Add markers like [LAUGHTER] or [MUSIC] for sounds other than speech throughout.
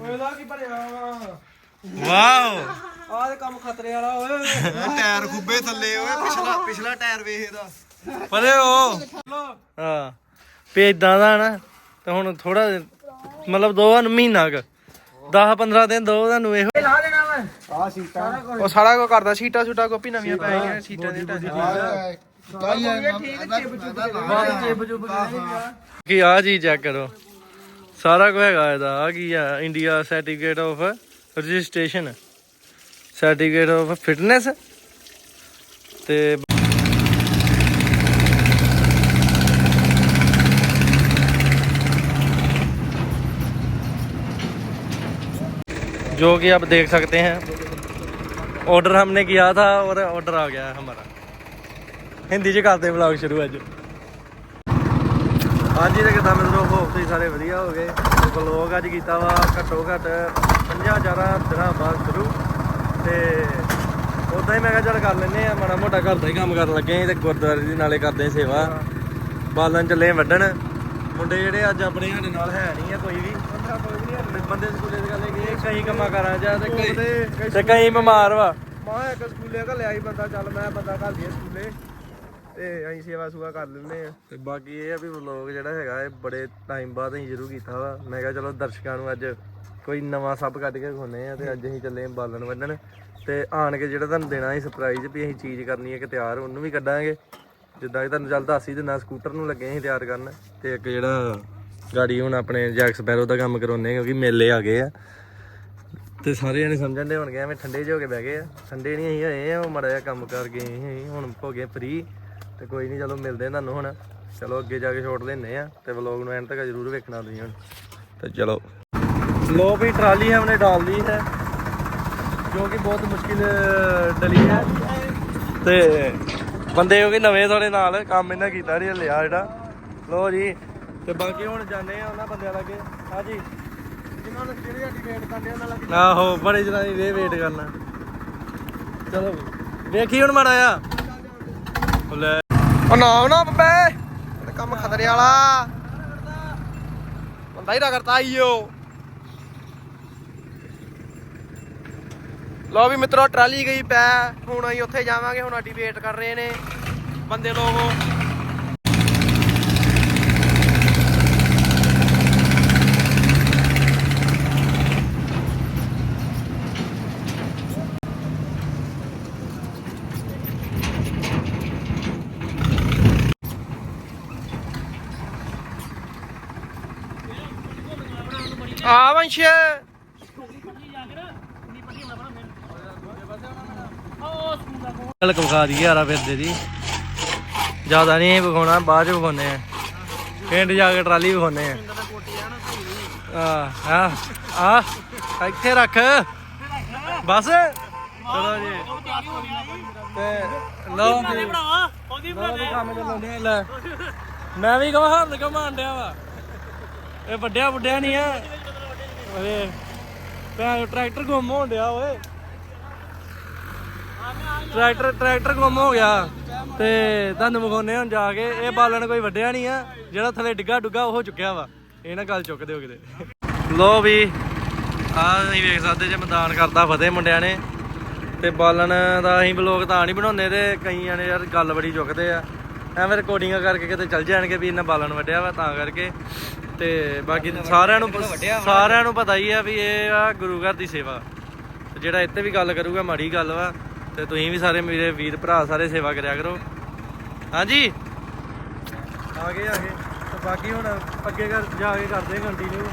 ਓਏ ਲਾ ਕੀ ਭਰਿਆ ਵਾਓ। ਆਹ ਤੇ ਕੰਮ ਖਤਰੇ ਵਾਲਾ ਓਏ। ਟਾਇਰ ਖੁੱਬੇ ਥੱਲੇ ਓਏ ਪਿਛਲਾ ਪਿਛਲਾ ਟਾਇਰ ਵੇਖ ਇਹਦਾ। ਪਰੇ ਉਹ ਹਾਂ। ਪੇ ਇਦਾਂ ਦਾ ਨਾ ਤੇ ਹੁਣ ਥੋੜਾ ਮਤਲਬ ਦੋ ਨੂੰ ਮਹੀਨਾ ਕ। 10 15 ਦਿਨ ਦੋ ਤੁਹਾਨੂੰ ਇਹੋ ਲਾ ਦੇਣਾ ਮੈਂ। ਆ ਸੀਟਾਂ। ਉਹ ਸਾਰਾ ਕੋ ਕਰਦਾ ਸ਼ੀਟਾ ਸ਼ੂਟਾ ਕਾਪੀ ਨਵੀਆਂ ਪੈ ਗਈਆਂ ਸ਼ੀਟਾਂ ਦੀ ਜੇਬ ਜੁਬ ਕੀ ਆ ਜੀ ਚੈੱਕ ਕਰੋ। ਸਾਰਾ ਕੁਝ ਹੈਗਾ ਇਹਦਾ ਆ ਕੀ ਆ India certificate of registration certificate of fitness ਤੇ जो कि आप देख सकते हैं ऑर्डर हमने किया था और ऑर्डर आ गया है हमारा ਹਿੰਦੀ ਚ ਕਰਦੇ ਵਲੌਗ ਸ਼ੁਰੂ ਅੱਜ ਹਾਂਜੀ ਤੇ ਕਿਦਾਂ ਮਿੱਤਰੋ ਹੋਪ ਤੁਸੀਂ ਸਾਰੇ ਵਧੀਆ ਹੋ ਗਏ ਵਲੌਗ ਅੱਜ ਕੀਤਾ ਵਾ ਘੱਟੋ ਘੱਟ 50000 ਦਿਨਾਂ ਬਾਅਦ ਸ਼ੁਰੂ। ਤੇ ਉਦਾਂ ਹੀ ਮੈਂ ਕਿਹਾ ਚੱਲ ਕਰ ਲੈਨੇ ਆ ਮਾੜਾ ਮੋਟਾ ਘਰ ਦਾ ਹੀ ਕੰਮ ਕਰਨ ਲੱਗੇ ਆਂ ਤੇ ਗੁਰਦੁਆਰੇ ਦੀ ਨਾਲੇ ਕਰਦੇ ਸੇਵਾ। ਬਾਲਣ ਚੱਲੇ ਵੱਢਣ। ਮੁੰਡੇ ਜਿਹੜੇ ਅੱਜ ਆਪਣੇ ਸਾਡੇ ਨਾਲ ਹੈ ਨਹੀਂ ਆ ਕੋਈ ਵੀ। ਬੰਦੇ ਸਕੂਲੇ ਦੇ ਗੱਲੇ ਗਏ ਕਈ ਕੰਮਾਂ ਕਰਾਂ ਜਾ ਤੇ ਕਈ ਤੇ ਕਈ ਬਿਮਾਰ ਵਾ। ਮੈਂ ਇੱਕ ਸਕੂਲੇ ਘੱਲਿਆ ਸੀ ਬੰਦਾ ਚੱਲ ਮੈਂ ਬੰਦਾ ਘੱਲ ਦਿਆ ਸਕੂਲੇ। ਤੇ ਅਸੀਂ ਸੇਵਾ ਸੁਗਾ ਕਰ ਲੈਂਦੇ ਆ ਤੇ ਬਾਕੀ ਇਹ ਆ ਵੀ ਵਲੌਗ ਜਿਹੜਾ ਹੈਗਾ, ਇਹ ਬੜੇ ਟਾਈਮ ਬਾਅਦ ਅਸੀਂ ਸ਼ੁਰੂ ਕੀਤਾ ਵਾ। ਮੈਂ ਕਿਹਾ ਚਲੋ ਦਰਸ਼ਕਾਂ ਨੂੰ ਅੱਜ ਕੋਈ ਨਵਾਂ ਸੱਪ ਕੱਢ ਕੇ ਖੋਨੇ ਆ ਤੇ ਅੱਜ ਅਸੀਂ ਚੱਲੇ ਆਂ ਬਾਲਣ ਵੱਢਣ। ਤੇ ਆਣ ਕੇ ਜਿਹੜਾ ਤੁਹਾਨੂੰ ਦੇਣਾ ਸੀ ਸਰਪ੍ਰਾਈਜ਼ ਵੀ ਅਸੀਂ ਚੀਜ਼ ਕਰਨੀ ਹੈ ਕਿ ਤਿਆਰ ਉਹਨੂੰ ਵੀ ਕੱਢਾਂਗੇ। ਜਿੱਦਾਂ ਕਿ ਤੁਹਾਨੂੰ ਚੱਲ ਦੱਸ ਹੀ ਦਿੰਦਾ ਸਕੂਟਰ ਨੂੰ ਲੱਗੇ ਅਸੀਂ ਤਿਆਰ ਕਰਨ। ਤੇ ਇੱਕ ਜਿਹੜਾ ਗਾੜੀ ਹੁਣ ਆਪਣੇ ਜੈਕਸ ਬੈਰੋ ਦਾ ਕੰਮ ਕਰਾਉਨੇ ਕਿਉਂਕਿ ਮੇਲੇ ਆ ਗਏ ਆ। ਤੇ ਸਾਰੇ ਜਣੇ ਸਮਝਣ ਦੇ ਹੋਣਗੇ, ਐਵੇਂ ਠੰਡੇ ਜਿਹੇ ਹੋ ਕੇ ਬਹਿ ਗਏ ਆ। ਠੰਡੇ ਨਹੀਂ ਅਸੀਂ ਹੋਏ ਆ, ਉਹ ਮੜਾ ਜਿਹਾ ਕੰਮ ਕਰ ਗਏ ਅਸੀਂ ਹੁਣ ਹੋ ਗਏ ਫ੍ਰੀ ਤੇ ਕੋਈ ਨਹੀਂ ਚਲੋ ਮਿਲਦੇ ਤੁਹਾਨੂੰ ਹੁਣ। ਚਲੋ ਅੱਗੇ ਜਾ ਕੇ ਸ਼ੋਟ ਲੈਣੇ ਆ ਤੇ ਵਲੌਗ ਨੂੰ ਐਂਡ ਤੱਕ ਜ਼ਰੂਰ ਵੇਖਣਾ ਤੁਸੀਂ ਹੁਣ। ਤੇ ਚਲੋ। ਲੋ ਵੀ ਟਰਾਲੀ ਹਮਨੇ ਡਾਲ ਲਈ ਹੈ ਜੋ ਕਿ ਬਹੁਤ ਮੁਸ਼ਕਿਲ ਡਲੀ ਹੈ। ਤੇ ਬੰਦੇ ਹੋ ਗਏ ਨਵੇਂ ਥੋੜੇ ਨਾਲ ਕੰਮ ਇਹਨਾਂ ਕੀਤਾ ਨਹੀਂ ਲਿਆ ਜਿਹੜਾ। ਲੋ ਜੀ ਤੇ ਬਾਕੀ ਹੁਣ ਜਾਣੇ ਆ ਉਹਨਾਂ ਬੰਦਿਆਂ ਲਾਗੇ। ਹਾਂਜੀ ਜਿਨ੍ਹਾਂ ਨੂੰ ਜਿਹੜੀ ਸਾਡੀ ਵੇਟ ਕਰਦੇ ਉਹਨਾਂ ਲਾਗੇ ਆਹੋ ਬੜੇ ਜਨਾਂ ਦੀ ਵੇਟ ਕਰਨਾ। ਚਲੋ ਵੇਖੀ ਹੁਣ ਮਾੜਾ ਆ ਲੈ। ਉਹ ਨਾ ਨਾ ਬੱਬੇ। ਇਹ ਕੰਮ ਖਤਰੇ ਵਾਲਾ। ਬੰਦਾ ਹੀ ਨਾ ਕਰਤਾ ਆਈਓ ਲੋ ਵੀ ਮਿੱਤਰੋ, ਟਰਾਲੀ ਗਈ ਪੈ। ਹੁਣ ਅਸੀਂ ਉੱਥੇ ਜਾਵਾਂਗੇ, ਹੁਣ ਸਾਡੀ ਵੇਟ ਕਰ ਰਹੇ ਨੇ। ਬੰਦੇ ਲੋਕ। ਵੰਸ਼ ਚੱਲ ਵਿਖਾ ਦਈਏ ਯਾਰਾ ਫਿਰਦੇ ਦੀ ਜ਼ਿਆਦਾ ਨਹੀਂ ਵਿਖਾਉਣਾ ਬਾਅਦ ਚ ਵਿਖਾਉਨੇ ਆ। ਪਿੰਡ ਜਾ ਕੇ ਟਰਾਲੀ ਵਿਖਾਉਨੇ ਆ। ਆ ਆ ਆ ਇੱਥੇ ਰੱਖ। ਬਸ। ਚਲੋ ਜੀ। ਤੇ ਲਓ ਜੀ। ਕੰਮ ਲੈ। ਮੈਂ ਵੀ ਕਹਾਂ ਹੱਥ ਕਮਾਣ ਡਿਆ ਵਾ। ਇਹ ਵੱਡਿਆ ਵੱਡਿਆ ਨਹੀਂ ਆ। ਓਏ ਭੈਣ, ਟਰੈਕਟਰ ਗੁੰਮ ਹੋਣ ਡਿਆ ਓਏ। ਟਰੈਕਟਰ ਟਰੈਕਟਰ ਗੁੰਮ ਹੋ ਗਿਆ ਤੇ ਤੁਹਾਨੂੰ ਵਿਖਾਉਨੇ ਹੁਣ ਜਾ ਕੇ। ਇਹ ਬਾਲਣ ਕੋਈ ਵੱਡਿਆ ਨਹੀਂ ਆ, ਜਿਹੜਾ ਥੱਲੇ ਡਿੱਗਾ ਡੁੱਗਾ ਉਹ ਚੁੱਕਿਆ ਵਾ। ਇਹ ਨਾ ਗੱਲ ਚੁੱਕ ਦਿਓ ਕਿਤੇ। ਲੋ ਵੀ ਆ ਤੁਸੀਂ ਵੇਖ ਸਕਦੇ ਜੇ ਮੈਦਾਨ ਕਰਦਾ ਫਤਿਹ ਮੁੰਡਿਆਂ ਨੇ। ਤੇ ਬਾਲਣ ਦਾ ਅਸੀਂ ਬਲੌਗ ਤਾਂ ਨਹੀਂ ਬਣਾਉਂਦੇ ਤੇ ਕਈਆਂ ਨੇ ਯਾਰ ਗੱਲ ਬੜੀ ਚੁੱਕਦੇ ਆ। ਐਵੇਂ ਰਿਕਾਰਡਿੰਗਾਂ ਕਰਕੇ ਕਿਤੇ ਚੱਲ ਜਾਣਗੇ ਵੀ ਇਹਨਾਂ ਬਾਲਣ ਵੱਡਿਆ ਵਾ ਤਾਂ ਕਰਕੇ। ਤੇ ਬਾਕੀ ਸਾਰਿਆਂ ਨੂੰ ਸਾਰਿਆਂ ਨੂੰ ਪਤਾ ਹੀ ਆ ਵੀ ਇਹ ਆ ਗੁਰੂ ਘਰ ਦੀ ਸੇਵਾ ਤੇ ਜਿਹੜਾ ਇੱਥੇ ਵੀ ਗੱਲ ਕਰੂਗਾ ਮਾੜੀ ਗੱਲ ਵਾ ਤੇ ਤੁਸੀਂ ਵੀ ਸਾਰੇ ਮੇਰੇ ਵੀਰ ਭਰਾ ਸਾਰੇ ਸੇਵਾ ਕਰਿਆ ਕਰੋ ਹਾਂਜੀ ਆ ਗਏ ਆ ਗਏ ਤੇ ਬਾਕੀ ਹੁਣ ਅੱਗੇ ਕਰ ਜਾ ਕੇ ਕਰਦੇ ਕੰਟੀਨਿਊ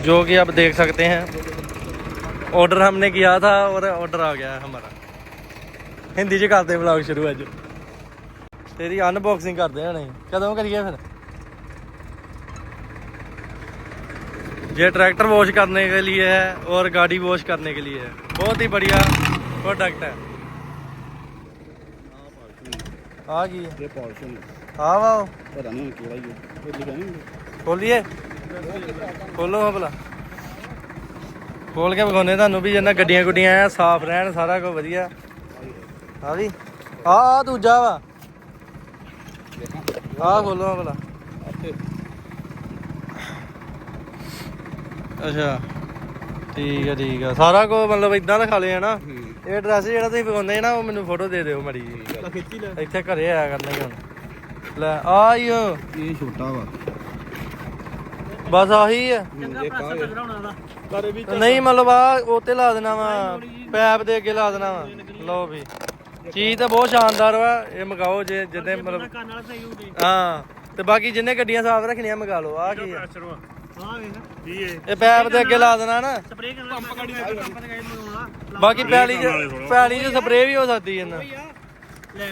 जो कि आप देख सकते हैं ऑर्डर हमने किया था और ऑर्डर आ गया है हमारा हिंदी च करते ब्लॉग शुरू अज तेरी अनबॉक्सिंग करते हैं नहीं कदों करिए फिर ये ट्रैक्टर वॉश करने के लिए है और गाड़ी वॉश करने के लिए है बहुत ही बढ़िया प्रोडक्ट है आ गई है ਇਹ ਪੌਲਸ਼ਨ हाँ वाह ਪਤਾ ਨਹੀਂ ਕਿਹੜਾ ਹੀ ਹੈ ਇਹ ਲਿਖਿਆ ਨਹੀਂ ਖੋਲੀਏ ਖੋਲੋ ਹਾਂ ਭਲਾ ਖੋਲ ਕੇ ਵਿਖਾਉਨੇ ਤੁਹਾਨੂੰ ਵੀ ਜਿੰਨਾ ਗੱਡੀਆਂ ਗੁੱਡੀਆਂ ਆ ਸਾਫ਼ ਰਹਿਣ ਸਾਰਾ ਕੁਝ ਵਧੀਆ ਆ ਵੀ ਆ ਆ ਦੂਜਾ ਵਾ ਆ ਖੋਲੋ ਹਾਂ ਭਲਾ ਅੱਛਾ। ਠੀਕ ਆ ਠੀਕ ਆ। ਸਾਰਾ ਕੁਝ ਮਤਲਬ ਇਦਾਂ ਦਾ ਖਾ ਲਿਆ ਨਾ ਇਹ ਐਡਰੈਸ ਜਿਹੜਾ ਤੁਸੀਂ ਵਿਖਾਉਂਦੇ ਨਾ ਉਹ ਮੈਨੂੰ ਫੋਟੋ ਦੇ ਦਿਓ ਮੜੀ ਖਿੱਚੀ ਲੈ। ਇੱਥੇ ਘਰੇ ਆਇਆ ਕਰਨਾ ਹੀ ਹੁਣ। ਲੈ ਆਈਓ ਇਹ ਛੋਟਾ ਵਾ। ਬਸ ਆਹੀ ਆ। ਨਹੀਂ ਮਤਲਬ ਆ ਉਹ ਤੇ ਲਾ ਦੇਣਾ ਵਾ ਪੈਪ ਦੇ ਅੱਗੇ ਲਾ ਦੇਣਾ ਵਾ। ਲਓ ਵੀ। ਚੀਜ਼ ਤਾਂ ਬਹੁਤ ਸ਼ਾਨਦਾਰ ਵਾ ਇਹ ਮਗਾਓ ਜੇ ਜਿੱਦੇ ਮਤਲਬ ਹਾਂ ਤੇ ਬਾਕੀ ਜਿੰਨੇ ਗੱਡੀਆਂ ਸਾਫ਼ ਰੱਖਣੀਆਂ ਮਗਾ ਲਓ ਆ ਕੀ ਆ। ਇਹ ਪੈਪ ਦੇ ਅੱਗੇ ਲਾ ਦੇਣਾ ਨਾ। ਬਾਕੀ ਪੈਲੀ ਚ ਪੈਲੀ ਚ ਸਪਰੇਅ ਵੀ ਹੋ ਸਕਦੀ ਹੈ ਨਾ। ਲੈ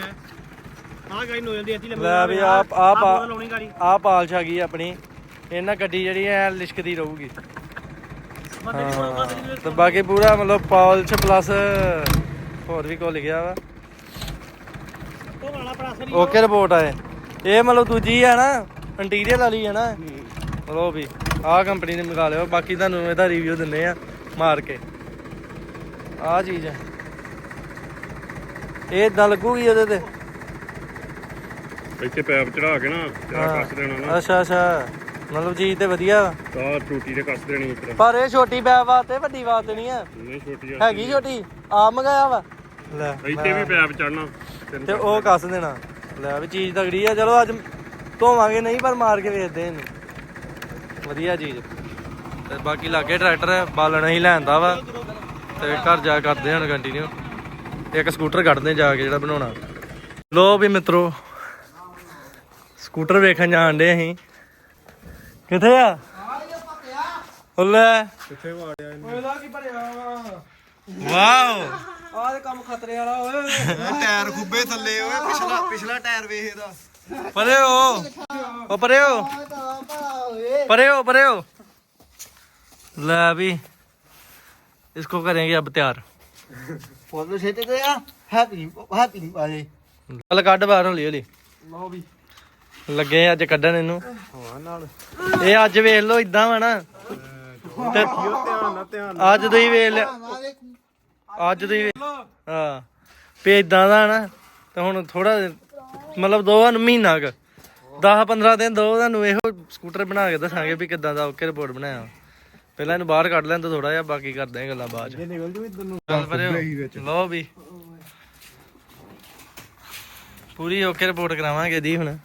ਆਹ ਗਾਈ ਨੋ ਜਾਂਦੀ ਇੱਥੇ ਲੈ ਵੀ ਆ ਆ ਗਾੜੀ। ਆ ਪਾਲਸ਼ ਆ ਗਈ ਆਪਣੀ। ਇਹਨਾਂ ਗੱਡੀ ਜਿਹੜੀ ਐ ਲਿਸ਼ਕਦੀ ਰਹੂਗੀ। ਤੇ ਬਾਕੀ ਪੂਰਾ ਮਤਲਬ ਪਾਲਸ਼ ਪਲੱਸ ਹੋਰ ਵੀ ਕੋ ਲਿਖਿਆ ਵਾ ਉਹ ਵਾਲਾ ਪ੍ਰਾਸਰ ਹੀ ਓਕੇ ਰਿਪੋਰਟ ਆਏ। ਇਹ ਮਤਲਬ ਦੂਜੀ ਹੈ ਨਾ ਇੰਟੀਰੀਅਰ ਵਾਲੀ ਹੈ ਨਾ। ਲੋ ਵੀ ਆਹ ਕੰਪਨੀ ਨੇ ਮੰਗਾ ਲਿਓ ਬਾਕੀ ਤੁਹਾਨੂੰ ਇਹਦਾ ਰਿਵਿਊ ਦਿੰਨੇ ਆ ਮਾਰ ਕੇ। ਆਹ ਚੀਜ਼ ਹੈ ਇਹ ਇਦਾਂ ਲੱਗੂਗੀ ਉਹਦੇ ਤੇ। ਇੱਥੇ ਪੈਪ ਚੜਾ ਕੇ ਨਾ ਆਹ ਕੱਸ ਦੇਣਾ ਨਾ। ਅੱਛਾ ਅੱਛਾ। ਮਤਲਬ ਚੀਜ਼ ਤੇ ਵਧੀਆ। ਤਾਂ ਟੂਟੀ ਤੇ ਕੱਸ ਦੇਣੀ ਇੱਧਰ ਪਰ ਇਹ ਛੋਟੀ ਬੈਬ ਵਾਸਤੇ ਵੱਡੀ ਵਾਸਤੇ ਨਹੀਂ ਆ। ਨਹੀਂ ਛੋਟੀ ਹੈਗੀ ਛੋਟੀ। ਆ ਮੰਗਾਇਆ ਵਾ। ਲੈ ਇੱਥੇ ਵੀ ਪੈਪ ਚੜਨਾ ਤੇ ਉਹ ਕੱਸ ਦੇਣਾ। ਲੈ ਵੀ ਚੀਜ਼ ਤਗੜੀ ਆ ਚਲੋ ਅੱਜ ਧੋਵਾਂਗੇ ਨਹੀਂ ਪਰ ਮਾਰ ਕੇ ਵੇਚਦੇ ਇਹਨੂੰ। ਵਧੀਆ ਚੀਜ਼। ਤੇ ਬਾਕੀ ਲਾਗੇ ਟਰੈਕਟਰ ਬਾਲਣ ਹੀ ਲੈਂਦਾ ਵਾ। ਤੇ ਘਰ ਜਾ ਕਰਦੇ ਹਾਂ ਕੰਟੀਨਿਊ ਇੱਕ ਸਕੂਟਰ ਕੱਢਦੇ ਜਾ ਕੇ ਜਿਹੜਾ ਬਣਾਉਣਾ। ਲੋ ਵੀ ਮਿੱਤਰੋ ਸਕੂਟਰ ਵੇਖਣ ਜਾਣ ਡੇ ਅਸੀਂ। ਕਿੱਥੇ ਆ? ਉਹ ਲੈ। ਕਿੱਥੇ ਵਾੜਿਆ ਇਹਨੂੰ? ਓਏ ਲਾ ਕੀ ਭਰਿਆ ਵਾਓ। ਆਹ ਤੇ ਕੰਮ ਖਤਰੇ ਵਾਲਾ ਓਏ ਟਾਇਰ ਖੁੱਬੇ ਥੱਲੇ ਓਏ ਪਿਛਲਾ ਪਿਛਲਾ ਟਾਇਰ ਵੇਖ ਇਹਦਾ ਪਰੇ ਹੋ ਉਹ ਪਰੇ ਹੋ परे हो परे हो ले अभी इसको करेंगे अब तैयार ਫੋਟੋ ਛੇਤੇ ਤੇ ਆ ਹੈਪੀ ਹੈਪੀ ਵਾਲੇ ਚੱਲ ਕੱਢ ਬਾਹਰ ਹੌਲੀ ਹੌਲੀ ਲਓ ਵੀ ਲੱਗੇ ਆ ਅੱਜ ਕੱਢਣ ਇਹਨੂੰ ਹਾਂ ਨਾਲ ਇਹ ਅੱਜ ਵੇਖ ਲਓ ਇਦਾਂ ਵਾ ਨਾ ਤੇ ਧਿਆਨ ਨਾਲ ਧਿਆਨ ਅੱਜ ਤੁਸੀਂ ਵੇਖ ਲਿਆ ਅੱਜ ਵੇਖ- ਹਾਂ। ਪੇ ਇਦਾਂ ਦਾ ਨਾ ਤੇ ਹੁਣ ਥੋੜਾ ਮਤਲਬ ਦੋ ਨੂੰ ਮਹੀਨਾ ਕ। 10 15 ਦਿਨ ਦੋ ਤੁਹਾਨੂੰ ਇਹੋ ਸਕੂਟਰ ਬਣਾ ਕੇ ਦੱਸਾਂਗੇ ਵੀ ਕਿੱਦਾਂ ਦਾ ਓਕੇ ਰਿਪੋਰਟ ਬਣਾਇਆ। ਪਹਿਲਾਂ ਇਹਨੂੰ ਬਾਹਰ ਕੱਢ ਲੈਣ ਤਾਂ ਥੋੜਾ ਜਿਹਾ ਬਾਕੀ ਕਰਦੇ ਆ ਗੱਲਾਂ ਬਾਅਦ ਚ। ਇਹ ਨਿਕਲ ਜੂ ਇਧਰ ਨੂੰ। ਚੱਲ ਪਰੇ ਲਓ ਵੀ। ਪੂਰੀ ਓਕੇ ਰਿਪੋਰਟ ਕਰਾਵਾਂਗੇ ਦੀ ਹੁਣ।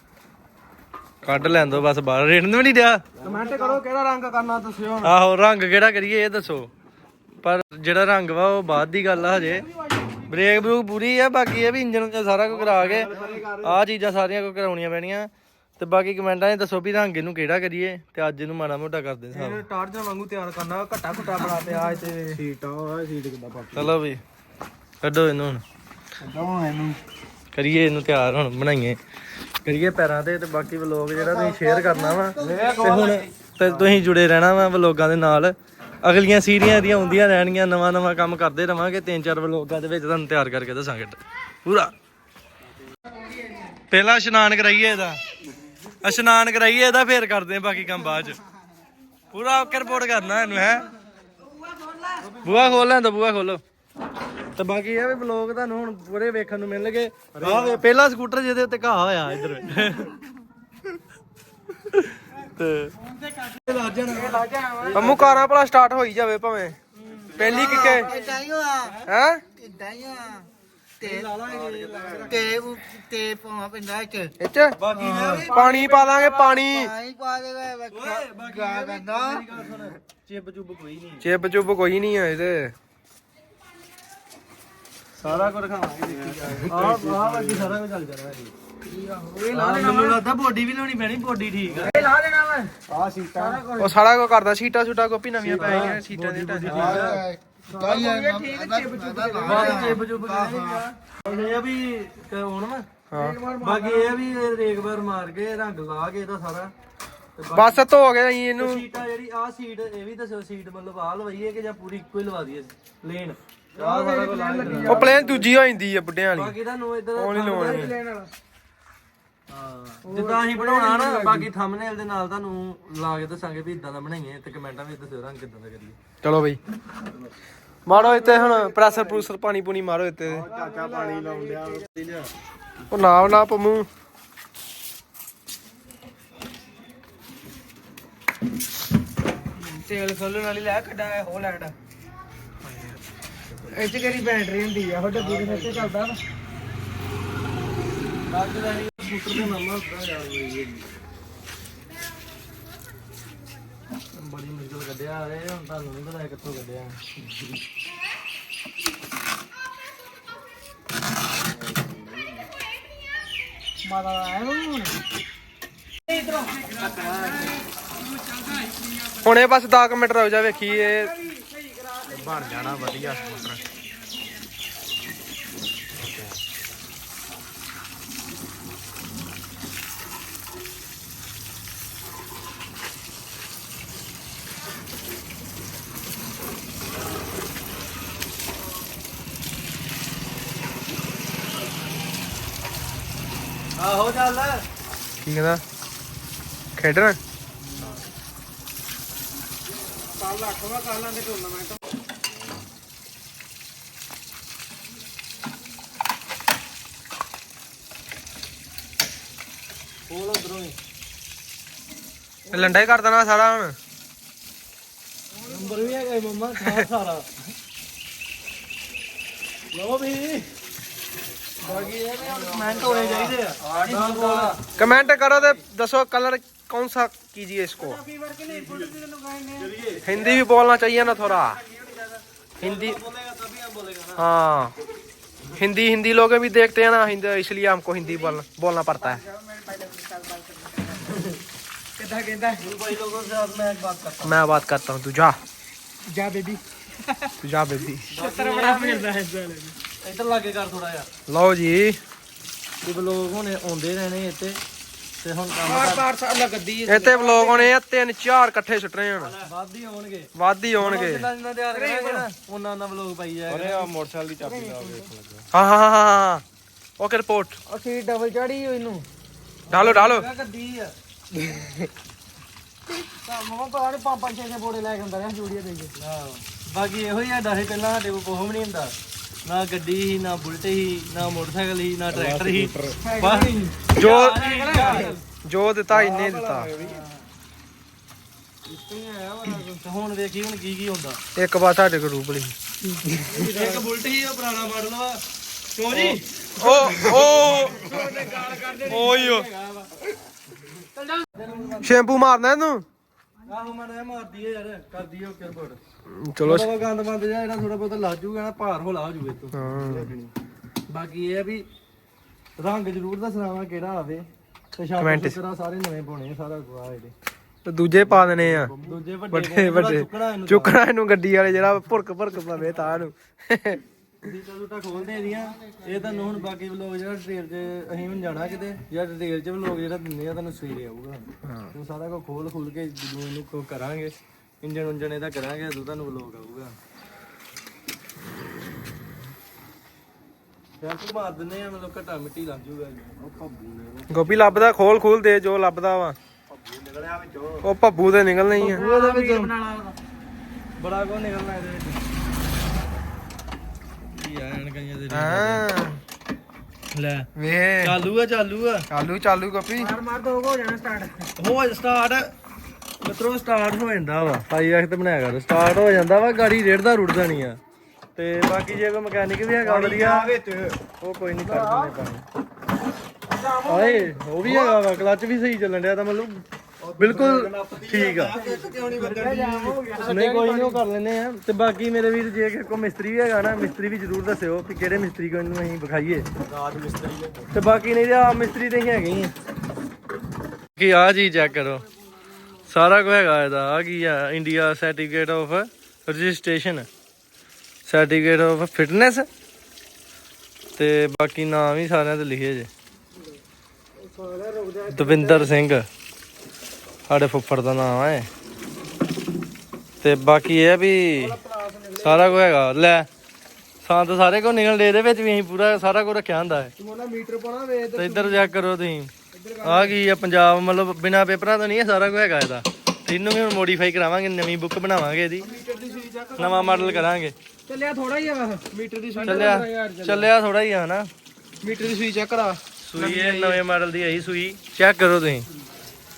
ਕੱਢ ਲੈਣ ਦੋ ਬਸ ਬਾਹਰ। ਰੇਣ ਨੂੰ ਵੀ ਨਹੀਂ ਦਿਆ ਕਮੈਂਟ ਕਰੋ ਕਿਹੜਾ ਰੰਗ ਕਰਨਾ ਦੱਸਿਓ ਆਹੋ ਰੰਗ ਕਿਹੜਾ ਕਰੀਏ ਇਹ ਦੱਸੋ। ਪਰ ਜਿਹੜਾ ਰੰਗ ਵਾ ਉਹ ਬਾਅਦ ਦੀ ਗੱਲ ਆ ਹਜੇ। ਬ੍ਰੇਕ ਬਰੂਕ ਪੂਰੀ ਆ ਬਾਕੀ ਇਹ ਵੀ ਇੰਜਨ ਚ ਸਾਰਾ ਕੁਝ ਕਰਾ ਕੇ ਆਹ ਚੀਜ਼ਾਂ ਸਾਰੀਆਂ ਕੋ ਕਰਾਉਣੀਆਂ ਪੈਣੀਆਂ। ਤੇ ਬਾਕੀ ਕਮੈਂਟਾਂ 'ਚ ਦੱਸੋ ਵੀ ਰੰਗ ਇਹਨੂੰ ਕਿਹੜਾ ਕਰੀਏ ਤੇ ਅੱਜ ਇਹਨੂੰ ਮਾੜਾ ਮੋਟਾ ਕਰਦੇ ਸਾਬ ਇਹ ਟਾਰਜਨ ਵਾਂਗੂ ਤਿਆਰ ਕਰਨਾ ਘੱਟਾ ਘੁੱਟਾ ਬਣਾ ਪਿਆ ਇਹ ਤੇ ਸੀਟ ਆ ਸੀਟ ਕਿੱਦਾਂ ਪਾ ਚਲੋ ਵੀ ਕੱਢੋ ਇਹਨੂੰ ਹੁਣ। ਦਵਾਂ ਇਹਨੂੰ। ਕਰੀਏ ਇਹਨੂੰ ਤਿਆਰ ਹੁਣ ਬਣਾਈਏ। ਕਰੀਏ ਪੈਰਾਂ ਤੇ ਤੇ ਬਾਕੀ ਵਲੋਗ ਜਿਹੜਾ ਤੁਸੀਂ ਸ਼ੇਅਰ ਕਰਨਾ ਵਾ ਤੇ ਹੁਣ ਤੇ ਤੁਸੀਂ ਜੁੜੇ ਰਹਿਣਾ ਵਾ ਵਲੋਗਾਂ ਦੇ ਨਾਲ। ਅਗਲੀਆਂ ਸੀਰੀਆਂ ਇਹਦੀਆਂ ਹੁੰਦੀਆਂ ਰਹਿਣਗੀਆਂ, ਨਵਾਂ ਨਵਾਂ ਕੰਮ ਕਰਦੇ ਰਵਾਂਗੇ, ਤਿੰਨ ਚਾਰ ਵਲੋਗਾਂ ਦੇ ਵਿੱਚ ਤੁਹਾਨੂੰ ਤਿਆਰ ਕਰਕੇ ਦੱਸਾਂਗੇ। ਪੂਰਾ। ਪਹਿਲਾਂ ਇਸ਼ਨਾਨ ਕਰਾਈਏ ਇਹਦਾ। ਇਸ਼ਨਾਨ ਕਰਾਈਏ ਇਹਦਾ, ਫੇਰ ਕਰਦੇ ਆ ਬਾਕੀ ਕੰਮ ਬਾਅਦ ਚ। ਪੂਰਾ ਓਕੇ ਰਿਪੋਰਟ ਕਰਨਾ ਇਹਨੂੰ, ਹੈ? ਬੂਆ ਖੋਲ ਲੈਂਦਾ ਬੂਆ ਖੋਲੋ ਤੇ ਬਾਕੀ ਇਹ ਵੀ ਵਲੋਗ ਤੁਹਾਨੂੰ ਹੁਣ ਪੂਰੇ ਵੇਖਣ ਨੂੰ ਮਿਲਣਗੇ। ਆਹ ਵੇ, ਪਹਿਲਾ ਸਕੂਟਰ ਜਿਹਦੇ ਉੱਤੇ ਘਾਹ ਹੋਇਆ ਇੱਧਰ। ਅੰਮੂ ਕਾਰਾਂ ਭਲਾ ਸਟਾਰਟ ਹੋਈ ਜਾਵੇ ਭਾਵੇਂ। ਪਹਿਲੀ ਕਿੱਕੇ। ਇਦਾਂ ਹੀ ਆ ਹੈ? ਇਦਾਂ ਹੀ ਆ ਤੇ ਤੇ ਤੇ ਪਾਉਣਾ ਪੈਂਦਾ ਇੱਥੇ? ਇੱਚ ਪਾਣੀ ਪਾ ਦਾਂਗੇ ਪਾਣੀ। ਪਾਣੀ ਪਾ ਦੇ ਵੇ ਗਾ ਗੰਦਾ ਚਿੱਬ ਚੁੱਬ ਕੋਈ ਨਹੀਂ। ਚਿੱਬ ਚੁੱਬ ਕੋਈ ਨਹੀਂ ਹੈ ਇਹਦੇ। ਸਾਰਾ ਕੁਝ ਖਾਵਾਂਗੇ ਦੇਖੀ ਜਾ ਆਹ ਆਹ ਬਾਕੀ ਸਾਰਾ ਕੁਝ ਚੱਲ ਜਾਣਾ ਜੀ ਇਹ ਲਾ ਦੇਣਾ ਮੈਨੂੰ ਲੱਗਦਾ ਬੋਡੀ ਵੀ ਲਾਉਣੀ ਪੈਣੀ ਬੋਡੀ ਠੀਕ ਆ। ਉਹ ਸਾਰਾ ਕੋ ਕਰਦਾ ਸੀਟਾਂ ਸੂਟਾਂ ਕੋਪੀ ਨਵੀਆਂ ਪੈ ਗਈਆਂ ਸੀਟਾਂ ਦੀ ਕਾਈ ਆ। ਠੀਕ ਬਾਕੀ ਚਿੱਬ ਚੁੱਬ ਇਹ ਆ ਵੀ ਤੇ ਹੁਣ ਵਾ। ਹਾਂ। ਬਾਕੀ ਇਹ ਵੀ ਇਹ ਰੇਕ ਬਾਰ ਮਾਰ ਕੇ ਰੰਗ ਲਾ ਕੇ ਇਹਦਾ ਸਾਰਾ। ਬਸ ਧੋ ਕੇ ਅਸੀਂ ਇਹਨੂੰ ਸੀਟਾਂ ਜਿਹੜੀ ਆ ਸੀਟ ਇਹ ਵੀ ਦੱਸੋ ਸੀਟ ਮਤਲਬ ਆ ਲਵਾਈਏ ਕਿ ਜਾਂ ਪੂਰੀ ਇੱਕੋ ਹੀ ਲਵਾ ਦਈਏ? ਪਲੇਨ। ਆ ਸਾਰਾ ਕੁਝ ਲਾ ਕੇ ਉਹ ਪਲੇਨ ਦੂਜੀ ਹੋ ਜਾਂਦੀ ਆ ਬੁੱਢਿਆਂ ਵਾਲੀ। ਬਾਕੀ ਤੁਹਾਨੂੰ ਇਧਰ ਉਹ ਨਹੀਂ ਲਵਾਉਣੀ। ਹਾਂ। ਜਿੱਦਾਂ ਅਸੀਂ ਬਣਾਉਣਾ ਨਾ ਬਾਕੀ ਥੰਬਨੇਲ ਦੇ ਨਾਲ ਤੁਹਾਨੂੰ ਲਾ ਕੇ ਦੱਸਾਂਗੇ ਵੀ ਇਦਾਂ ਦਾ ਬਣਾਈਏ ਤੇ ਕਮੈਂਟਾਂ ਵਿੱਚ ਦੱਸਿਓ ਰੰਗ ਕਿਦਾਂ ਦਾ ਕਰੀਏ। ਚਲੋ ਬਈ। ਮਾਰੋ ਇੱਥੇ ਹੁਣ ਪ੍ਰੈਸ਼ਰ ਪ੍ਰੂਸਰ ਪਾਣੀ ਪੂਣੀ ਮਾਰੋ ਇੱਥੇ। ਚਾਚਾ ਪਾਣੀ ਲਾਉਣ ਡਿਆ। ਉਹ ਨਾ ਨਾ ਪੰਮੂ। ਤੇਲ ਖੋਲਣ ਵਾਲੀ ਲੈ ਕੱਢਾ ਹੈ ਹੋਲੈਂਡ ਇਹ ਚ ਕਿਹੜੀ ਬੈਟਰੀ ਹੁੰਦੀ ਆ? ਉਹ ਡੱਬੀ ਦੇ ਸੱਤੇ ਚੱਲਦਾ ਵਾ। ਸਕੂਟਰ ਦੇ ਨਾਮਾ ਉੱਦਾਂ ਜਾ ਬੜੀ ਮੁਸ਼ਕਲ ਕੱਢਿਆ ਇਹ ਹੁਣ ਤੁਹਾਨੂੰ ਨਹੀਂ ਪਤਾ ਕਿੱਥੋਂ ਕੱਢਿਆ ਮਾਤਾ ਆਇਆ ਹੁਣ ਹੁਣੇ ਬਸ 10 ਮਿੰਟ ਰੁਕ ਜਾ ਵੇਖੀ ਬਣ ਜਾਣਾ ਵਧੀਆ। ਮੋਟਰ ਆਹੋ ਚੱਲ। ਕੀ ਕਹਿੰਦਾ? ਖੇਡਣ? ਕੋਲ ਉਧਰੋਂ ਹੀ। ਇਹ ਲੰਡਾ ਹੀ ਕਰ ਦੇਣਾ ਸਾਰਾ ਹੁਣ। ਨੰਬਰ ਵੀ ਹੈਗਾ ਮੰਮਾ ਸਾਰਾ ਸਾਰਾ। ਲੋ ਵੀ। कमेंट करो तो दसो कलर कौन सा कीजिए इसको। हिंदी भी बोलना चाहिए ना थोड़ा। हिंदी हाँ। हिंदी हिंदी लोग भी देखते हैं ना हिंदी इसलिए हमको हिंदी बोलना बोलना पड़ता है। मैं बात करता हूँ तू जा। जा बेबी। तू जा बेबी। [LAUGHS] ਇੱਧਰ ਲਾਗੇ ਕਰ ਥੋੜਾ ਜਿਹਾ। ਲਓ ਜੀ। ਇਹ ਬਲੌਗ ਹੁਣੇ ਆਉਂਦੇ ਰਹਿਣੇ ਇੱਥੇ ਤੇ ਹੁਣ ਕੰਮ ਕਰ ਸਾਡਾ ਗੱਦੀ ਇੱਥੇ ਬਲੌਗ ਹੋਣੇ ਆ ਤਿੰਨ ਚਾਰ ਇਕੱਠੇ ਛੱਟਣੇ ਹੁਣ ਵੱਧ ਹੀ ਹੋਣਗੇ ਵੱਧ ਜਿੰਨਾ ਜਿੰਨਾ ਤਿਆਰ ਕਰਾਂਗੇ ਨਾ ਉਹਨਾਂ ਉਹਨਾਂ ਬਲੌਗ ਪਾਈ ਜਾਏਗਾ। ਅਰੇ ਆ ਮੋਟਰਸਾਈਕਲ ਦੀ ਚਾਬੀ ਲਾ ਵੇਖ ਲੱਗਾ। ਹਾਂ ਹਾਂ ਹਾਂ ਹਾਂ ਓਕੇ ਰਿਪੋਰਟ ਅਸੀਂ ਡਬਲ ਚੜੀ ਹੋਈ ਨੂੰ। ਢਾਲੋ ਢਾਲੋ ਗੱਦੀ ਆ। ਮਮਾ ਪਤਾ ਨਹੀਂ ਪੰਜ ਬੋੜੇ ਲੈ ਕੇ ਹੁੰਦਾ ਰਿਹਾ ਜੂੜੀਆਂ ਦੇ ਕੇ ਬਾਕੀ ਇਹੋ ਹੀ ਆ ਦਸੇ ਪਹਿਲਾਂ ਸਾਡੇ ਕੋਲ ਕੋਹ ਵੀ ਨਹੀਂ ਹੁੰਦਾ। ਨਾ ਗੱਡੀ ਸੀ ਨਾ ਬੁਲਟ ਸੀ ਨਾ ਮੋਟਰਸਾਈਕਲ ਸੀ ਨਾ ਟਰੈਕਟਰ ਸੀ। ਬਸ। ਜੋ ਜੋ ਦਿੱਤਾ ਇੰਨੇ ਦਿੱਤਾ। ਤੇ ਹੁਣ ਵੇਖੀ ਹੁਣ ਕੀ ਕੀ ਹੁੰਦਾ। ਇੱਕ ਵਾਰ ਸਾਡੇ ਕੋਲ ਰੂਬਲੀ। ਇੱਕ ਬੁਲਟ ਸੀ ਉਹ ਪੁਰਾਣਾ ਮਾਡਲ ਵਾ। ਕਿਉਂ ਜੀ? ਓ ਓ ਓਯੋ ਸ਼ੈਂਪੂ ਮਾਰਨਾ ਇਹਨੂੰ? ਆਹੋ ਮਾੜਾ ਜਿਹਾ ਮਾਰਦੀ ਹੈ ਯਾਰ ਕਰਦੀ ਹੈ ਓਕੇ ਰਿਪੋਰਟ। ਚਲੋ ਥੋੜਾ ਗੰਦ ਬੰਦ ਜਿਹਾ ਜਿਹੜਾ ਥੋੜਾ ਬਹੁਤਾ ਲੱਗ ਜੂਗਾ ਨਾ ਭਾਰ ਹੋਲਾ ਹੋ ਜੂਵੇ ਤੋਂ ਹਾਂ। ਬਾਕੀ ਇਹ ਆ ਵੀ ਰੰਗ ਜ਼ਰੂਰ ਦੱਸਣਾ ਵਾ ਕਿਹੜਾ ਆਵੇ। ਤੇ ਨੂੰ ਸਾਰੇ ਨਵੇਂ ਪਾਉਣੇ ਆ, ਸਾਰਾ ਗੁਆ ਇਹਦੇ। ਤੇ ਦੂਜੇ ਪਾ ਦੇਣੇ ਆ। ਦੂਜੇ ਵੱਡੇ ਵੱਡੇ ਚੁੱਕਣਾ ਇਹਨੂੰ ਗੱਡੀ ਵਾਲੇ ਜਿਹੜਾ ਭੁਰਕ ਭੁਰਕ ਪਵੇ ਤਾਂ ਨੂੰ ਦੀਟਾ ਦੂਟਾ ਖੋਲਦੇ ਇਹਦੀਆਂ। ਇਹ ਤੁਹਾਨੂੰ ਹੁਣ ਬਾਕੀ ਵਲੋਗ ਜਿਹੜਾ ਡਿਟੇਲ 'ਚ ਅਸੀਂ ਹੁਣ ਜਾਣਾ ਕਿਤੇ ਜਾਂ ਡਿਟੇਲ 'ਚ ਵਲੋਗ ਜਿਹੜਾ ਦਿੰਦੇ ਆ ਤੁਹਾਨੂੰ ਸਵੇਰੇ ਆਊਗਾ। ਤੇ ਸਾਰਾ ਕੁਝ ਖੋਲ ਖੁੱਲ ਕੇ ਜਦੋਂ ਇਹਨੂੰ ਕੋ ਕਰਾਂਗੇ ਇੰਜਣ ਉਂਜਣ ਇਹਦਾ ਕਰਾਂਗੇ ਉਦੋਂ ਤੁਹਾਨੂੰ ਵਲੋਗ ਆਊਗਾ। ਸੈਂਪਲ ਮਾਰ ਦਿੰਦੇ ਆ ਮਤਲਬ ਘਟਾ ਮਿੱਟੀ ਲੱਗ ਜੂਗਾ ਉਹ ਭੱਬੂ ਨੇ ਗੋਪੀ ਲੱਭਦਾ ਖੋਲ ਖੋਲ ਦੇ ਜੋ ਲੱਭਦਾ ਵਾ। ਉਹ ਭੱਬੂ ਤੇ ਨਿਕਲਣਾ ਹੀ ਆ। ਉਹਦੇ ਵਿੱਚ ਬੜਾ ਕੋ ਨਿਕਲਣਾ ਇਹਦੇ ਵਿੱਚ। ਕਈਆਂ ਦੇ ਹਾਂ। ਲੈ। ਵੇ ਚਾਲੂ ਆ ਚਾਲੂ ਆ। ਚਾਲੂ ਚਾਲੂ ਗੋਪੀ। ਮਾਰ ਮਾਰ ਦੋ ਹੋ ਜਾਣਾ ਸਟਾਰਟ ਹੋ ਸਟਾਰਟ ਮਿੱਤਰੋ ਸਟਾਰਟ ਹੋ ਜਾਂਦਾ ਵਾ। 5x ਤੇ ਬਣਾਇਆ ਕਰ। ਸਟਾਰਟ ਹੋ ਜਾਂਦਾ ਵਾ ਗਾੜੀ ਰੇੜਦਾ ਰੁੜਦਾ ਨਹੀਂ ਆ। ਤੇ ਬਾਕੀ ਜੇ ਕੋਈ ਮਕੈਨਿਕ ਵੀ ਹੈਗਾ ਵਧੀਆ ਉਹ ਕੋਈ ਨਹੀਂ ਕਰ ਦਿੰਦੇ ਕੰਮ ਓਏ ਉਹ ਵੀ ਹੈਗਾ ਵਾ ਕਲਚ ਵੀ ਸਹੀ ਚੱਲਣ ਡਿਆ ਤਾਂ ਮਤਲਬ ਬਿਲਕੁਲ ਠੀਕ ਆ। ਨਹੀਂ ਕੋਈ ਨਹੀਂ ਉਹ ਕਰ ਲੈਨੇ ਆ। ਤੇ ਬਾਕੀ ਮੇਰੇ ਵੀਰ ਜੇ ਕਿਸੇ ਕੋ ਮਿਸਤਰੀ ਹੈਗਾ ਨਾ ਮਿਸਤਰੀ ਵੀ ਜ਼ਰੂਰ ਦੱਸਿਓ ਕਿ ਕਿਹੜੇ ਮਿਸਤਰੀ ਕੋ ਇਹਨੂੰ ਅਸੀਂ ਵਿਖਾਈਏ। ਰਾਜ ਮਿਸਤਰੀ ਤੇ ਬਾਕੀ ਨਹੀਂ ਤੇ ਆ ਮਿਸਤਰੀ ਤੇ ਹੀ ਹੈਗੇ ਹੀ ਆ। ਕਿ ਆ ਜੀ ਚੈੱਕ ਕਰੋ। ਸਾਰਾ ਕੁਝ ਹੈਗਾ ਇਹਦਾ। ਆ ਕੀ ਆ? India certificate of registration certificate of fitness ਤੇ ਬਾਕੀ ਨਾਮ ਵੀ ਸਾਰਿਆਂ ਤੇ ਲਿਖੇ ਜੇ। ਦਵਿੰਦਰ ਸਿੰਘ। ਸਾਡੇ ਫੁੱਫੜ ਦਾ ਨਾਮ ਹੈ। ਤੇ ਬਾਕੀ ਇਹ ਆ ਵੀ ਸਾਰਾ ਕੁਝ ਹੈਗਾ। ਲੈ ਸੰਤ ਸਾਰੇ ਕੋ ਨਿਕਲ ਦੇ ਇਹਦੇ ਵਿੱਚ ਵੀ ਅਸੀਂ ਪੂਰਾ ਸਾਰਾ ਕੁਝ ਰੱਖਿਆ ਹੁੰਦਾ ਹੈ। ਮੋਨਾ ਮੀਟਰ ਪਾਉਣਾ ਵੇ ਤੇ ਇੱਧਰ ਚੈੱਕ ਕਰੋ ਤੁਸੀਂ। ਆ ਕੀ ਆ ਪੰਜਾਬ ਮਤਲਬ ਬਿਨਾ ਪੇਪਰਾਂ ਤੋਂ ਨਹੀਂ ਸਾਰਾ ਕੁਝ ਹੈਗਾ ਇਹਦਾ। ਤੇ ਇਹਨੂੰ ਵੀ ਹੁਣ ਮੋਡੀਫਾਈ ਕਰਾਵਾਂਗੇ ਨਵੀਂ ਬੁੱਕ ਬਣਾਵਾਂਗੇ ਇਹਦੀ। ਨਵਾਂ ਮਾਡਲ ਕਰਾਂਗੇ। ਚੱਲਿਆ ਥੋੜਾ ਹੀ ਆ ਮੀਟਰ ਦੀ ਸੂਈ ਚੱਲਿਆ ਚੱਲਿਆ। ਥੋੜਾ ਹੀ ਆ ਹਨਾ। ਮੀਟਰ ਦੀ ਸੂਈ ਚੈੱਕ ਕਰਾ ਸੂਈ ਇਹ ਨਵੇਂ ਮਾਡਲ ਦੀ ਆਈ ਸੂਈ। ਚੈੱਕ ਕਰੋ ਤੁਸੀਂ।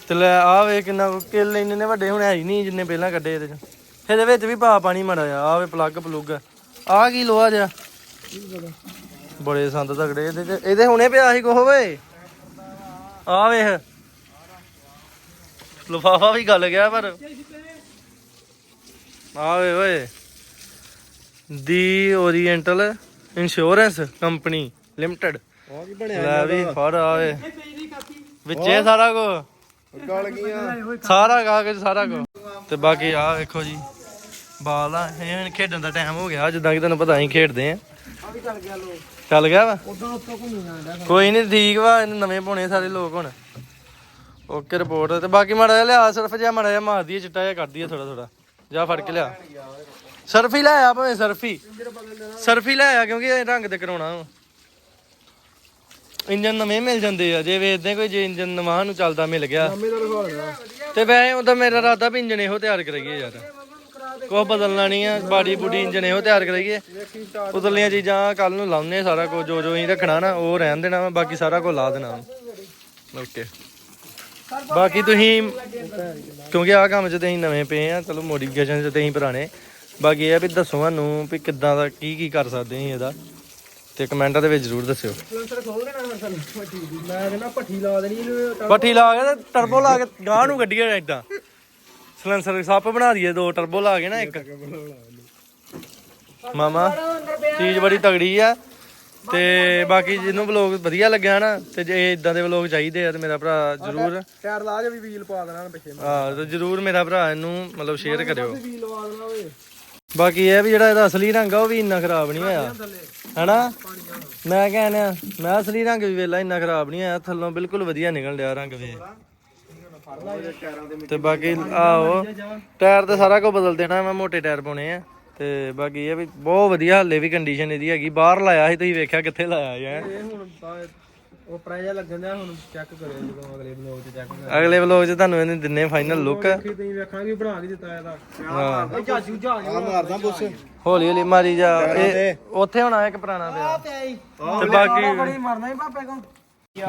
ਤੇ ਲੈ ਆ ਵੇ ਕਿੰਨਾ ਕੁ ਕਿੱਲ ਇੰਨੇ ਨੇ ਵੱਡੇ ਹੁਣ ਹੈ ਹੀ ਨਹੀਂ ਜਿੰਨੇ ਪਹਿਲਾਂ ਕੱਢੇ ਇਹਦੇ ਚ। ਇਹਦੇ ਵਿੱਚ ਵੀ ਪਾ ਪਾਣੀ ਮੜਾ ਆ ਆ ਵੇ ਪਲੱਗ ਪਲੁੱਗ ਆ ਕੀ ਲੋਹਾ ਜਿਹਾ? ਬੜੇ ਸੰਦ ਤਗੜੇ ਇਹਦੇ ਚ ਇਹਦੇ ਹੁਣੇ ਪਿਆ ਸੀ ਕੋਹ ਵੇ। ਆ ਵੇਖ। ਲਫਾਫਾ ਵੀ ਗਲ ਗਿਆ ਪਰ। ਆ ਵੇ ਓਏ। The oriental insurance company limited. ਉਹ ਕੀ ਬਣਿਆ ਲੈ ਵੀ ਫੜ ਆਵੇ ਵਿੱਚੇ ਸਾਰਾ ਕੁ ਗਲ ਗਈਆਂ ਸਾਰਾ ਕਾਗਜ਼ ਸਾਰਾ ਕੁ ਤੇ ਬਾਕੀ ਆ ਵੇਖੋ ਜੀ, ਬਾਲ ਆ, ਇਹ ਖੇਡਣ ਦਾ ਟਾਈਮ ਹੋ ਗਿਆ ਜਿੱਦਾਂ ਕਿ ਤੁਹਾਨੂੰ ਪਤਾ ਅਸੀਂ ਖੇਡਦੇ ਆ। ਚੱਲ ਗਿਆ ਵਾ? ਕੋਈ ਨਹੀਂ ਠੀਕ ਵਾ, ਇਹਨੂੰ ਨਵੇਂ ਪਾਉਣੇ ਸਾਰੇ ਲੋਕ ਹੁਣ। ਓਕੇ ਰਿਪੋਰਟ ਤੇ ਬਾਕੀ ਮਾੜਾ ਜਿਹਾ ਲਿਆ, ਸਿਰਫ ਜਿਹਾ ਮਾੜਾ ਜਿਹਾ ਮਾਰ ਦਈਏ, ਚਿੱਟਾ ਜਿਹਾ ਕੱਢ ਦਈਏ ਥੋੜਾ ਥੋੜਾ ਜਾ ਫੜ ਕੇ ਲਿਆ। ਸਰਫੀ ਲੈ ਆ ਭਾਵੇਂ ਸਰਫੀ ਸਰਫੀ ਲੈ ਆ, ਕਿਉਂਕਿ ਇਹ ਰੰਗ ਤੇ ਕਰਾਉਣਾ ਵਾ। ਇੰਜਨ ਨਵੇਂ ਮਿਲ ਜਾਂਦੇ ਆ ਜੇ ਵੇਚਦੇ ਕੋਈ ਜੇ ਇੰਜਨ ਨਵਾਂ ਨੂੰ ਚੱਲਦਾ ਮਿਲ ਗਿਆ। ਤੇ ਵੈਸੇ ਉਹਦਾ ਮੇਰਾ ਇਰਾਦਾ ਵੀ ਇੰਜਨ ਇਹੋ ਤਿਆਰ ਕਰਾਈਏ ਯਾਰ। ਕੁਛ ਬਦਲਣਾ ਨਹੀਂ ਆ ਬਾਡੀ ਬੂਡੀ ਇੰਜਨ ਇਹੋ ਤਿਆਰ ਕਰਾਈਏ ਉਤਲੀਆਂ ਚੀਜ਼ਾਂ ਕੱਲ ਨੂੰ ਲਾਉਨੇ ਸਾਰਾ ਕੁਝ ਜੋ ਜੋ ਅਸੀਂ ਰੱਖਣਾ ਨਾ ਉਹ ਰਹਿਣ ਦੇਣਾ ਵਾ ਬਾਕੀ ਸਾਰਾ ਕੁਝ ਲਾ ਦੇਣਾ ਓਕੇ। ਬਾਕੀ ਤੁਸੀਂ ਕਿਉਂਕਿ ਆਹ ਕੰਮ 'ਚ ਤੇ ਅਸੀਂ ਨਵੇਂ ਪਏ ਆ ਚਲੋ ਮੋਡੀਫਿਕੇਸ਼ਨ 'ਚ ਤੇ ਅਸੀਂ ਪੁਰਾਣੇ। ਬਾਕੀ ਇਹ ਆ ਵੀ ਦੱਸੋ ਸਾਨੂੰ ਵੀ ਕਿੱਦਾਂ ਦਾ ਕੀ ਕੀ ਕਰ ਸਕਦੇ ਅਸੀਂ ਇਹਦਾ। ਤੇ ਕਮੈਂਟਾਂ ਦੇ ਵਿੱਚ ਜ਼ਰੂਰ ਦੱਸਿਓ। ਮੈਂ ਕਹਿੰਦਾ ਭੱਠੀ ਲਾ ਦੇਣੀ ਇਹਨੂੰ। ਪੱਠੀ ਲਾ ਕੇ ਤੇ ਟਰਬੋ ਲਾ ਕੇ ਗਾਂ ਨੂੰ ਗੱਡੀਏ ਏਦਾਂ। ਸਲੈਂਸਰ ਸੱਪ ਬਣਾ ਦਈਏ ਦੋ ਟਰਬੋ ਲਾ ਕੇ ਨਾ ਇੱਕ। ਮਾਮਾ ਚੀਜ਼ ਬੜੀ ਤਗੜੀ ਆ। ਤੇ ਬਾਕੀ ਜਿਹਨੂੰ ਵਲੋਗ ਵਧੀਆ ਲੱਗਿਆ ਨਾ ਤੇ ਜੇ ਇਦਾਂ ਦੇ ਵਲੋਗ ਚਾਹੀਦੇ ਆ ਤੇ ਮੇਰਾ ਭਰਾ ਜ਼ਰੂਰ ਟਾਇਰ ਲਾ ਕੇ ਵੀ ਵੀਲ ਪਾ ਦੇਣਾ ਪਿੱਛੇ ਆ ਤੇ ਜ਼ਰੂਰ ਮੇਰਾ ਭਰਾ ਇਹਨੂੰ ਮਤਲਬ ਸ਼ੇਅਰ ਕਰਿਓ। ਵੀਲ ਲਵਾ ਦੇਣਾ ਓਏ ਬਾਕੀ ਇਹ ਵੀ ਜਿਹੜਾ ਇਹਦਾ ਅਸਲੀ ਰੰਗ ਆ ਉਹ ਵੀ ਇੰਨਾ ਖਰਾਬ ਨਹੀਂ ਹੋਇਆ। ਹੈਨਾ? ਮੈਂ ਕਹਿੰਦਾ ਮੈਂ ਅਸਲੀ ਰੰਗ ਵੀ ਵੇਲਾ, ਇੰਨਾ ਖਰਾਬ ਨਹੀਂ ਆਇਆ, ਥੱਲੋਂ ਬਿਲਕੁਲ ਵਧੀਆ ਨਿਕਲ ਰਿਹਾ ਰੰਗ ਵੇ ਤੇ ਬਾਕੀ, ਆਹੋ, ਟਾਇਰ ਤੇ ਸਾਰਾ ਕੁਝ ਬਦਲ ਦੇਣਾ, ਮੈਂ ਮੋਟੇ ਟਾਇਰ ਪਾਉਣੇ ਆ। ਤੇ ਬਾਕੀ ਇਹ ਵੀ ਬਹੁਤ ਵਧੀਆ ਹੱਲੇ ਵੀ ਕੰਡੀਸ਼ਨ ਇਹਦੀ ਹੈਗੀ, ਬਾਹਰ ਲਾਇਆ ਸੀ, ਤੁਸੀਂ ਵੇਖਿਆ ਕਿੱਥੇ ਲਾਇਆ ਯਾਰ ਇਹ ਹੁਣ ਉਹ ਪ੍ਰਾਈਜ਼ਾ ਲੱਗਣ ਹੁਣ ਚੈੱਕ ਕਰਿਓ ਜਦੋਂ ਅਗਲੇ ਬਲੌਗ 'ਚ ਚੈੱਕ ਕਰਿਓ। ਅਗਲੇ ਵਲੋਗ 'ਚ ਤੁਹਾਨੂੰ ਇਹਨੇ ਦਿੰਨੇ ਫਾਈਨਲ ਲੁੱਕ ਕਿ ਤੁਸੀਂ ਵੇਖਾਂਗੇ ਬਣਾ ਕੇ ਦਿੱਤਾ ਇਹਦਾ। ਹਾਂ। ਜਾਜੂ ਜਹਾਜ਼ ਆ ਮਾਰਦਾ ਬੁੱਸ ਹੌਲੀ ਹੌਲੀ ਮਾਰੀ ਜਾ। ਇਹ ਉੱਥੇ ਹੋਣਾ ਇੱਕ ਪੁਰਾਣਾ ਪਿਆ। ਤੇ ਬਾਕੀ ਬੜੀ ਮਰਨਾ ਹੀ ਪਾਪੇ ਕੋ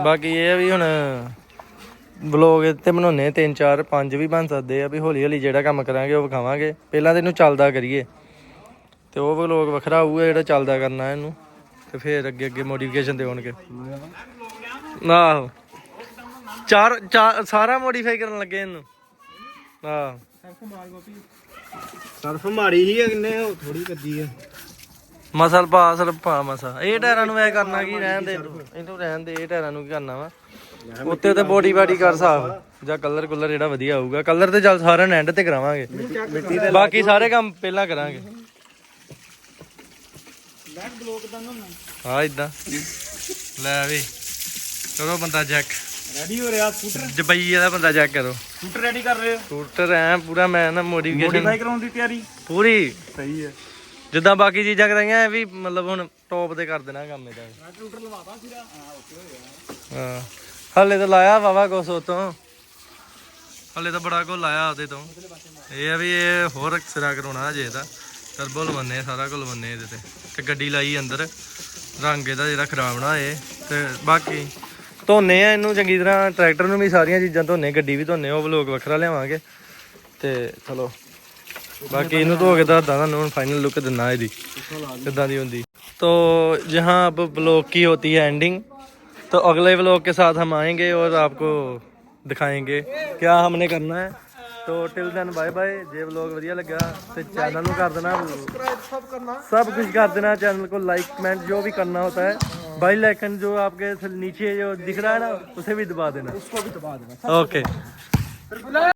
ਬਾਕੀ ਇਹ ਆ ਵੀ ਹੁਣ ਵਲੋਗ ਤੇ ਬਣਾਉਨੇ ਤਿੰਨ ਚਾਰ ਪੰਜ ਵੀ ਬਣ ਸਕਦੇ ਆ ਵੀ ਹੌਲੀ ਹੌਲੀ ਜਿਹੜਾ ਕੰਮ ਕਰਾਂਗੇ ਉਹ ਵਿਖਾਵਾਂਗੇ। ਪਹਿਲਾਂ ਤੇ ਇਹਨੂੰ ਚੱਲਦਾ ਕਰੀਏ। ਤੇ ਉਹ ਵਲੋਗ ਵੱਖਰਾ ਹੋਊਗਾ ਜਿਹੜਾ ਚੱਲਦਾ ਕਰਨਾ ਇਹਨੂੰ। ਤੇ ਫਿਰ ਅੱਗੇ ਅੱਗੇ ਮੋਡੀਫਿਕੇਸ਼ਨ ਤੇ ਹੋਣਗੇ ਆਹੋ। ਚਾਰ ਚਾਰ ਸਾਰਾ ਮੋਡੀਫਾਈ ਕਰਨ ਲੱਗੇ ਇਹਨੂੰ। ਆਹ। ਸਰਫ ਮਾਰੀ ਹੀ ਕਿੰਨੇ ਥੋੜੀ ਕੱਦੀ ਆ। ਮਸਲ ਪਾ ਸਰ ਪਾ ਮਸਾ। ਇਹ ਟਾਇਰਾਂ ਨੂੰ ਐ ਕਰਨਾ ਕੀ ਰਹਿਣ ਦੇ ਇਹਨੂੰ ਰਹਿਣ ਦੇ ਇਹ ਟਾਇਰਾਂ ਨੂੰ ਕੀ ਕਰਨਾ ਵਾ? ਉੱਤੇ ਤੇ ਬੋਡੀ ਬਾਡੀ ਕਰ ਸਾਫ਼। ਜਾਂ ਕਲਰ ਕੁਲਰ ਜਿਹੜਾ ਵਧੀਆ ਆਊਗਾ ਕਲਰ ਤੇ ਚੱਲ ਸਾਰਿਆਂ ਨੂੰ ਐਂਡ ਤੇ ਕਰਾਵਾਂਗੇ। ਬਾਕੀ ਸਾਰੇ ਕੰਮ ਪਹਿਲਾਂ ਕਰਾਂਗੇ। ਹਾਂ ਇਦਾਂ ਲੈ ਵੀ। ਕਰੋ ਬੰਦਾ ਚੈੱਕ ਰੈਡੀ ਹੋ ਰਿਹਾ ਸਕੂਟਰ ਜਬਈ ਦਾ ਬੰਦਾ ਚੈੱਕ ਕਰੋ। ਸਕੂਟਰ ਰੈਡੀ ਕਰ ਰਹੇ ਹੋ? ਸਕੂਟਰ ਐ ਪੂਰਾ ਮੈਂ ਨਾ ਮੋਡੀਫਿਕੇਸ਼ਨ ਮੋਡੀਫਾਈ ਕਰਾਉਣ ਦੀ ਤਿਆਰੀ? ਪੂਰੀ। ਸਹੀ ਹੈ। ਜਿੱਦਾਂ ਬਾਕੀ ਚੀਜ਼ਾਂ ਕਰਾਈਆਂ ਇਹ ਵੀ ਮਤਲਬ ਹੁਣ ਟੌਪ ਤੇ ਕਰ ਦੇਣਾ ਕੰਮ ਇਹਦਾ। ਸਕੂਟਰ ਲਵਾਤਾ ਸੀਰਾ ਹਾਂ ਓਕੇ ਹਾਂ। ਹਲੇ ਤਾਂ ਲਾਇਆ ਵਾਵਾ ਕੁਛ ਉਹ ਤੋਂ ਹਲੇ ਤਾਂ ਬੜਾ ਕੁ ਲਾਇਆ ਉਹਦੇ ਤੋਂ। ਇਹ ਆ ਵੀ ਇਹ ਹੋਰ ਸਿਰਾ ਕਰਾਉਣਾ ਅਜੇ ਤਾਂ ਟਰਬੋ ਲਵੰਨੇ ਸਾਰਾ ਕੁਝ ਲਵੰਨੇ ਇਹਦੇ ਤੇ। ਤੇ ਗੱਡੀ ਲਾਈ ਅੰਦਰ। ਰੰਗ ਇਹਦਾ ਜਿਹੜਾ ਖਰਾਬ ਨਾ ਹੋਏ। ਤੇ ਬਾਕੀ ਧੋਨੇ ਆ ਇਹਨੂੰ ਚੰਗੀ ਤਰ੍ਹਾਂ ਟਰੈਕਟਰ ਨੂੰ ਵੀ ਸਾਰੀਆਂ ਚੀਜ਼ਾਂ ਧੋਨੇ ਗੱਡੀ ਵੀ ਧੋਨੇ ਉਹ ਵਲੋਗ ਵੱਖਰਾ ਲਿਆਵਾਂਗੇ ਤੇ ਚਲੋ ਬਾਕੀ ਇਹਨੂੰ ਧੋ ਕੇ ਦੱਸਦਾ ਤੁਹਾਨੂੰ ਹੁਣ ਫਾਈਨਲ ਲੁੱਕ ਦਿੰਨਾ ਇਹਦੀ ਕਿੱਦਾਂ ਦੀ ਹੁੰਦੀ तो जहाँ अब ब्लॉग की होती है एंडिंग तो अगले ब्लॉग के साथ हम आएंगे और आपको दिखाएंगे क्या हमने करना है तो till then bye by J blog ਵਧੀਆ ਲੱਗਾ ਤੇ ਚੈਨਲ ਨੂੰ ਕਰ ਦੇਣਾ ਸਭ ਕਰਨਾ सब कुछ कर देना चैनल को लाइक कमेंट जो भी करना होता है बेल आइकन जो आपके नीचे जो दिख रहा है ना उसे भी दबा देना उसको भी दबा देना ओके